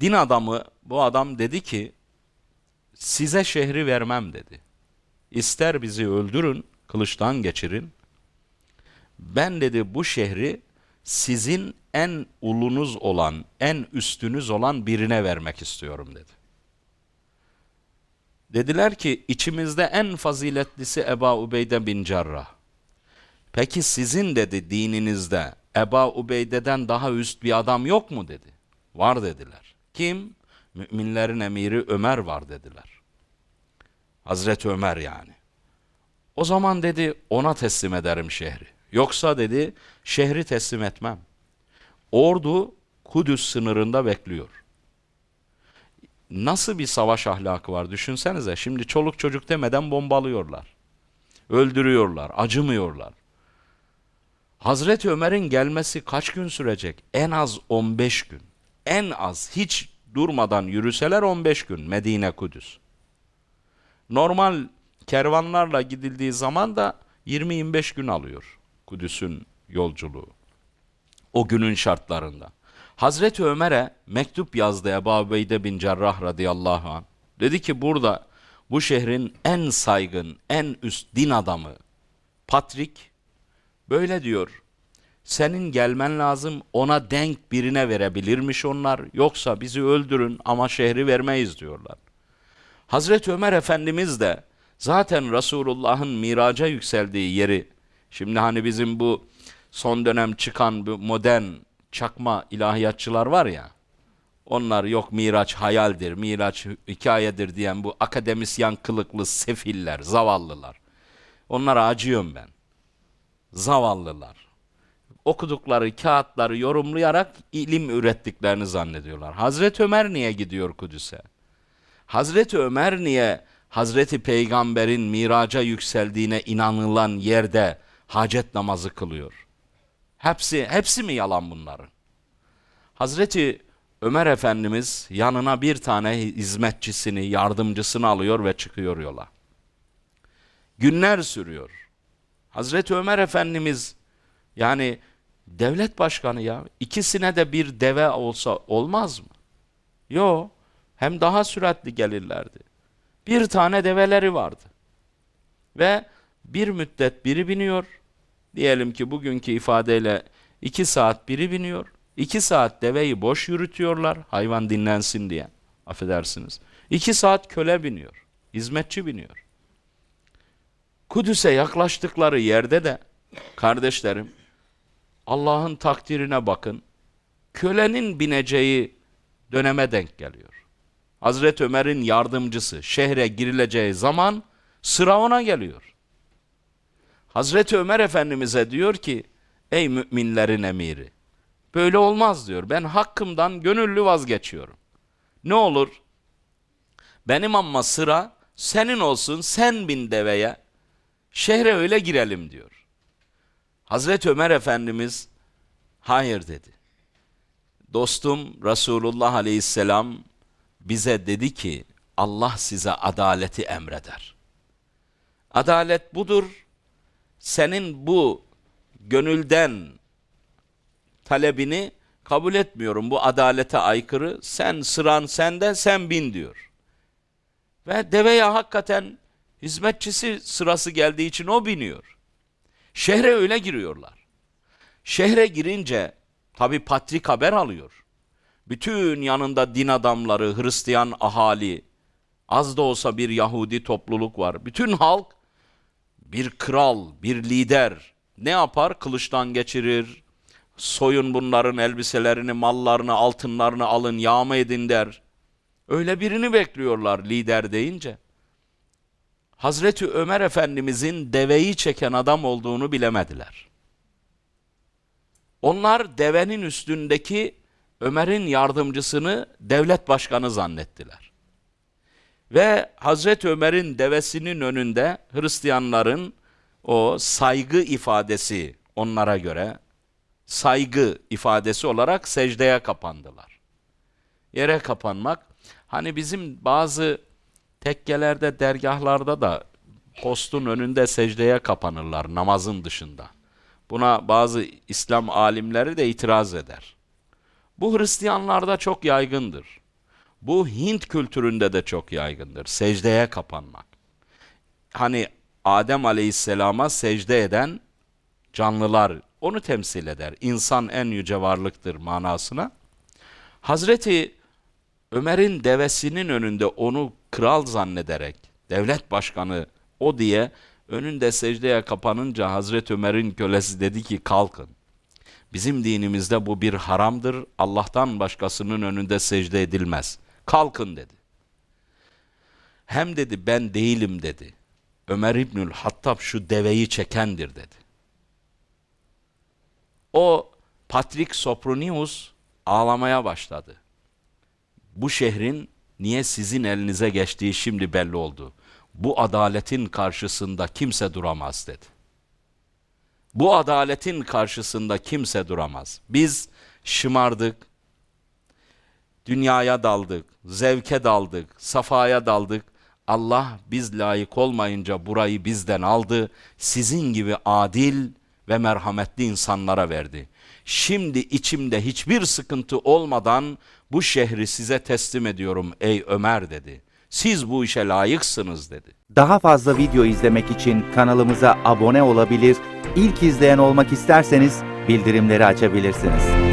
Din adamı bu adam dedi ki size şehri vermem dedi. İster bizi öldürün, kılıçtan geçirin. Ben dedi bu şehri sizin en ulunuz olan, en üstünüz olan birine vermek istiyorum dedi. Dediler ki içimizde en faziletlisi Eba Ubeyde bin Cerrah. Peki sizin dedi dininizde Eba Ubeyde'den daha üst bir adam yok mu dedi. Var dediler. Kim? Müminlerin emiri Ömer var dediler. Hazreti Ömer yani. O zaman dedi ona teslim ederim şehri. Yoksa dedi şehri teslim etmem. Ordu Kudüs sınırında bekliyor. Nasıl bir savaş ahlakı var düşünsenize. Şimdi çoluk çocuk demeden bombalıyorlar. Öldürüyorlar, acımıyorlar. Hazreti Ömer'in gelmesi kaç gün sürecek? En az 15 gün. En az hiç durmadan yürüseler 15 gün Medine Kudüs. Normal kervanlarla gidildiği zaman da 20-25 gün alıyor Kudüs'ün yolculuğu. O günün şartlarında. Hazreti Ömer'e mektup yazdı Ebu Ubeyde bin Cerrah radıyallahu anh. Dedi ki burada bu şehrin en saygın, en üst din adamı Patrik böyle diyor. Senin gelmen lazım ona denk birine verebilirmiş onlar yoksa bizi öldürün ama şehri vermeyiz diyorlar. Hazreti Ömer Efendimiz de zaten Resulullah'ın miraca yükseldiği yeri şimdi hani bizim bu son dönem çıkan bu modern çakma ilahiyatçılar var ya onlar yok miraç hayaldir, miraç hikayedir diyen bu akademisyen kılıklı sefiller, zavallılar. Onlara acıyorum ben. Zavallılar. Okudukları kağıtları yorumlayarak ilim ürettiklerini zannediyorlar. Hazreti Ömer niye gidiyor Kudüs'e? Hazreti Ömer niye Hazreti Peygamber'in miraca yükseldiğine inanılan yerde hacet namazı kılıyor? Hepsi hepsi mi yalan bunların? Hazreti Ömer Efendimiz yanına bir tane hizmetçisini, yardımcısını alıyor ve çıkıyor yola. Günler sürüyor. Hazreti Ömer Efendimiz yani devlet başkanı ya ikisine de bir deve olsa olmaz mı? Yo hem daha süratli gelirlerdi. Bir tane develeri vardı. Ve bir müddet biri biniyor. Diyelim ki bugünkü ifadeyle iki saat biri biniyor. iki saat deveyi boş yürütüyorlar hayvan dinlensin diye. Affedersiniz. İki saat köle biniyor. Hizmetçi biniyor. Kudüs'e yaklaştıkları yerde de kardeşlerim Allah'ın takdirine bakın. Kölenin bineceği döneme denk geliyor. Hazreti Ömer'in yardımcısı şehre girileceği zaman sıra ona geliyor. Hazreti Ömer Efendimiz'e diyor ki ey müminlerin emiri böyle olmaz diyor. Ben hakkımdan gönüllü vazgeçiyorum. Ne olur benim amma sıra senin olsun sen bin deveye şehre öyle girelim diyor. Hazreti Ömer Efendimiz hayır dedi. Dostum Resulullah Aleyhisselam bize dedi ki Allah size adaleti emreder. Adalet budur. Senin bu gönülden talebini kabul etmiyorum. Bu adalete aykırı. Sen sıran sende sen bin diyor. Ve deveye hakikaten hizmetçisi sırası geldiği için o biniyor. Şehre öyle giriyorlar. Şehre girince tabi Patrik haber alıyor. Bütün yanında din adamları, Hristiyan ahali, az da olsa bir Yahudi topluluk var. Bütün halk bir kral, bir lider ne yapar? Kılıçtan geçirir, soyun bunların elbiselerini, mallarını, altınlarını alın, yağma edin der. Öyle birini bekliyorlar lider deyince. Hazreti Ömer Efendimizin deveyi çeken adam olduğunu bilemediler. Onlar devenin üstündeki Ömer'in yardımcısını devlet başkanı zannettiler. Ve Hazreti Ömer'in devesinin önünde Hristiyanların o saygı ifadesi onlara göre saygı ifadesi olarak secdeye kapandılar. Yere kapanmak hani bizim bazı tekkelerde dergahlarda da postun önünde secdeye kapanırlar namazın dışında. Buna bazı İslam alimleri de itiraz eder. Bu Hristiyanlarda çok yaygındır. Bu Hint kültüründe de çok yaygındır. Secdeye kapanmak. Hani Adem Aleyhisselam'a secde eden canlılar onu temsil eder. İnsan en yüce varlıktır manasına. Hazreti Ömer'in devesinin önünde onu kral zannederek devlet başkanı o diye önünde secdeye kapanınca Hazreti Ömer'in kölesi dedi ki kalkın. Bizim dinimizde bu bir haramdır. Allah'tan başkasının önünde secde edilmez. Kalkın dedi. Hem dedi ben değilim dedi. Ömer İbnül Hattab şu deveyi çekendir dedi. O Patrik Sopronius ağlamaya başladı. Bu şehrin niye sizin elinize geçtiği şimdi belli oldu. Bu adaletin karşısında kimse duramaz dedi. Bu adaletin karşısında kimse duramaz. Biz şımardık, dünyaya daldık, zevke daldık, safaya daldık. Allah biz layık olmayınca burayı bizden aldı. Sizin gibi adil ve merhametli insanlara verdi. Şimdi içimde hiçbir sıkıntı olmadan bu şehri size teslim ediyorum ey Ömer dedi. Siz bu işe layıksınız dedi. Daha fazla video izlemek için kanalımıza abone olabilir, ilk izleyen olmak isterseniz bildirimleri açabilirsiniz.